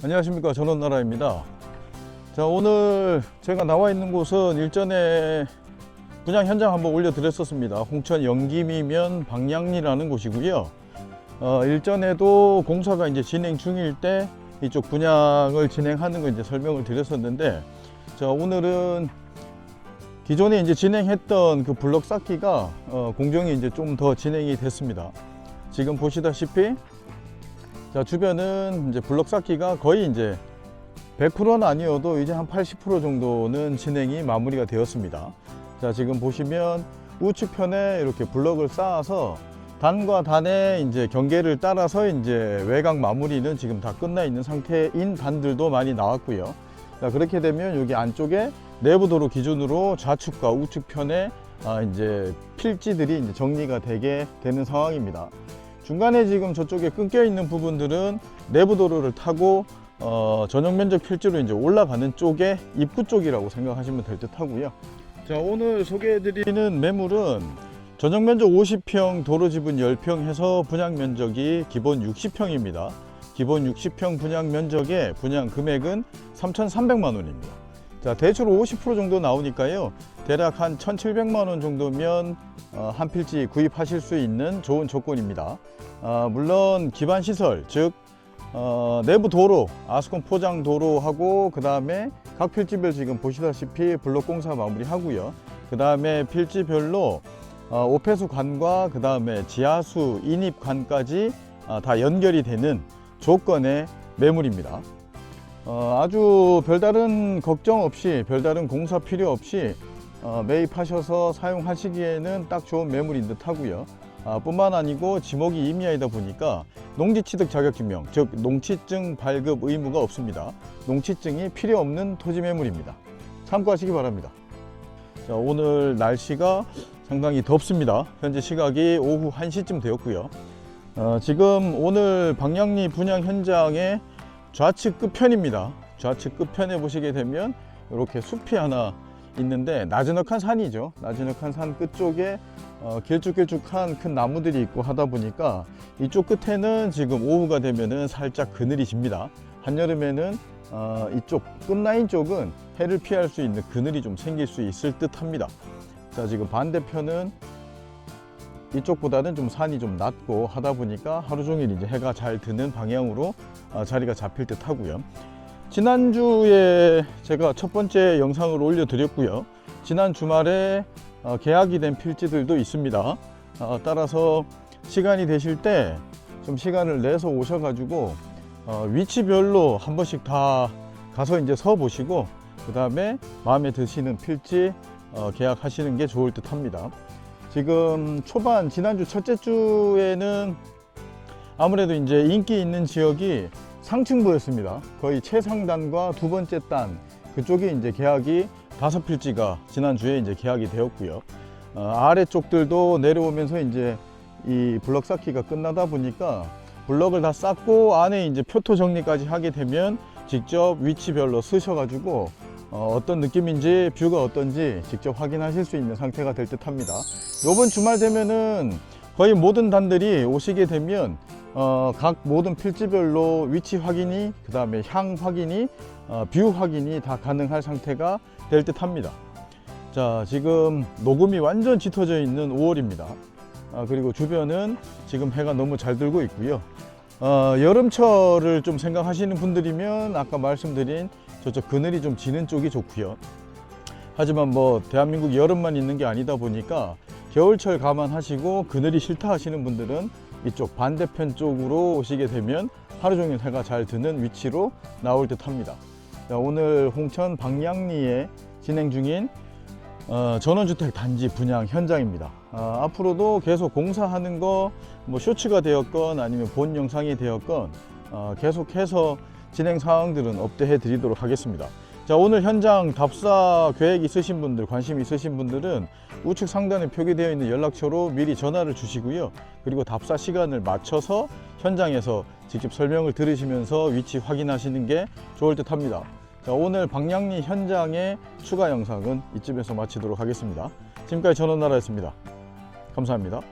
안녕하십니까 전원나라입니다. 자 오늘 제가 나와 있는 곳은 일전에 분양 현장 한번 올려 드렸었습니다. 홍천 영김이면 방향리라는 곳이고요. 어, 일전에도 공사가 이제 진행 중일 때 이쪽 분양을 진행하는 거 이제 설명을 드렸었는데 자 오늘은 기존에 이제 진행했던 그 블럭 쌓기가 어, 공정이 이제 좀 더 진행이 됐습니다. 지금 보시다시피 자 주변은 이제 블럭 쌓기가 거의 이제 100%는 아니어도 이제 한 80% 정도는 진행이 마무리가 되었습니다. 자 지금 보시면 우측편에 이렇게 블럭을 쌓아서 단과 단의 이제 경계를 따라서 이제 외곽 마무리는 지금 다 끝나 있는 상태인 단들도 많이 나왔고요. 자 그렇게 되면 여기 안쪽에 내부 도로 기준으로 좌측과 우측 편에 아, 이제 필지들이 이제 정리가 되게 되는 상황입니다. 중간에 지금 저쪽에 끊겨 있는 부분들은 내부 도로를 타고 어, 전용 면적 필지로 이제 올라가는 쪽에 입구 쪽이라고 생각하시면 될 듯 하고요. 자, 오늘 소개해 드리는 매물은 전용 면적 50평, 도로 지분 10평 해서 분양 면적이 기본 60평입니다. 기본 60평 분양 면적에 분양 금액은 3,300만 원입니다. 자, 대출 50% 정도 나오니까요. 대략 한 1,700만 원 정도면 어, 한 필지 구입하실 수 있는 좋은 조건입니다. 아, 물론 기반 시설, 즉 어, 내부 도로, 아스콘 포장 도로하고 그 다음에 각 필지별 지금 보시다시피 블록 공사 마무리 하고요. 그 다음에 필지별로 어, 오폐수 관과 그 다음에 지하수 인입 관까지 아, 다 연결이 되는 조건의 매물입니다. 어, 아주 별다른 걱정 없이 별다른 공사 필요 없이 어, 매입하셔서 사용하시기에는 딱 좋은 매물인 듯 하고요. 아, 뿐만 아니고 지목이 임야이다 보니까 농지취득 자격증명, 즉 농취증 발급 의무가 없습니다. 농취증이 필요 없는 토지 매물입니다. 참고하시기 바랍니다. 자, 오늘 날씨가 상당히 덥습니다. 현재 시각이 오후 1시쯤 되었고요. 어, 지금 오늘 방향리 분양 현장의 좌측 끝편입니다. 좌측 끝편에 보시게 되면 이렇게 숲이 하나 있는데 나즈넉한 산이죠. 나즈넉한 산 끝쪽에 어, 길쭉길쭉한 큰 나무들이 있고 하다 보니까 이쪽 끝에는 지금 오후가 되면은 살짝 그늘이 집니다. 한여름에는 어, 이쪽 끝라인 쪽은 해를 피할 수 있는 그늘이 좀 생길 수 있을 듯 합니다. 자, 지금 반대편은 이쪽보다는 좀 산이 좀 낮고 하다 보니까 하루 종일 이제 해가 잘 드는 방향으로 어, 자리가 잡힐 듯 하고요. 지난주에 제가 첫 번째 영상을 올려드렸고요. 지난 주말에 어, 계약이 된 필지들도 있습니다. 어, 따라서 시간이 되실 때 좀 시간을 내서 오셔가지고 어, 위치별로 한 번씩 다 가서 이제 서 보시고 그 다음에 마음에 드시는 필지 어, 계약하시는 게 좋을 듯 합니다. 지금 초반 지난주 첫째 주에는 아무래도 이제 인기 있는 지역이 상층부였습니다. 거의 최상단과 두 번째 단 그쪽이 이제 계약이 다섯 필지가 지난주에 이제 계약이 되었고요. 어, 아래쪽들도 내려오면서 이제 이 블럭 쌓기가 끝나다 보니까 블럭을 다 쌓고 안에 이제 표토 정리까지 하게 되면 직접 위치별로 쓰셔가지고 어, 떤 느낌인지 뷰가 어떤지 직접 확인하실 수 있는 상태가 될 듯 합니다. 이번 주말 되면은 거의 모든 단들이 오시게 되면 어, 각 모든 필지별로 위치 확인이 그 다음에 향 확인이 어, 뷰 확인이 다 가능할 상태가 될 듯 합니다. 자 지금 녹음이 완전 짙어져 있는 5월입니다. 아, 그리고 주변은 지금 해가 너무 잘 들고 있고요. 어, 여름철을 좀 생각하시는 분들이면 아까 말씀드린 저쪽 그늘이 좀 지는 쪽이 좋고요. 하지만 뭐 대한민국 여름만 있는 게 아니다 보니까 겨울철 감안하시고 그늘이 싫다 하시는 분들은 이쪽 반대편 쪽으로 오시게 되면 하루 종일 해가 잘 드는 위치로 나올 듯 합니다. 자, 오늘 홍천 방향리에 진행 중인 어, 전원주택 단지 분양 현장입니다. 아, 앞으로도 계속 공사하는 거, 뭐 쇼츠가 되었건 아니면 본 영상이 되었건 어, 계속해서 진행 사항들은 업데이트 드리도록 하겠습니다. 자, 오늘 현장 답사 계획 있으신 분들, 관심 있으신 분들은 우측 상단에 표기되어 있는 연락처로 미리 전화를 주시고요. 그리고 답사 시간을 맞춰서 현장에서 직접 설명을 들으시면서 위치 확인하시는 게 좋을 듯 합니다. 자, 오늘 방향리 현장의 추가 영상은 이쯤에서 마치도록 하겠습니다. 지금까지 전원나라였습니다. 감사합니다.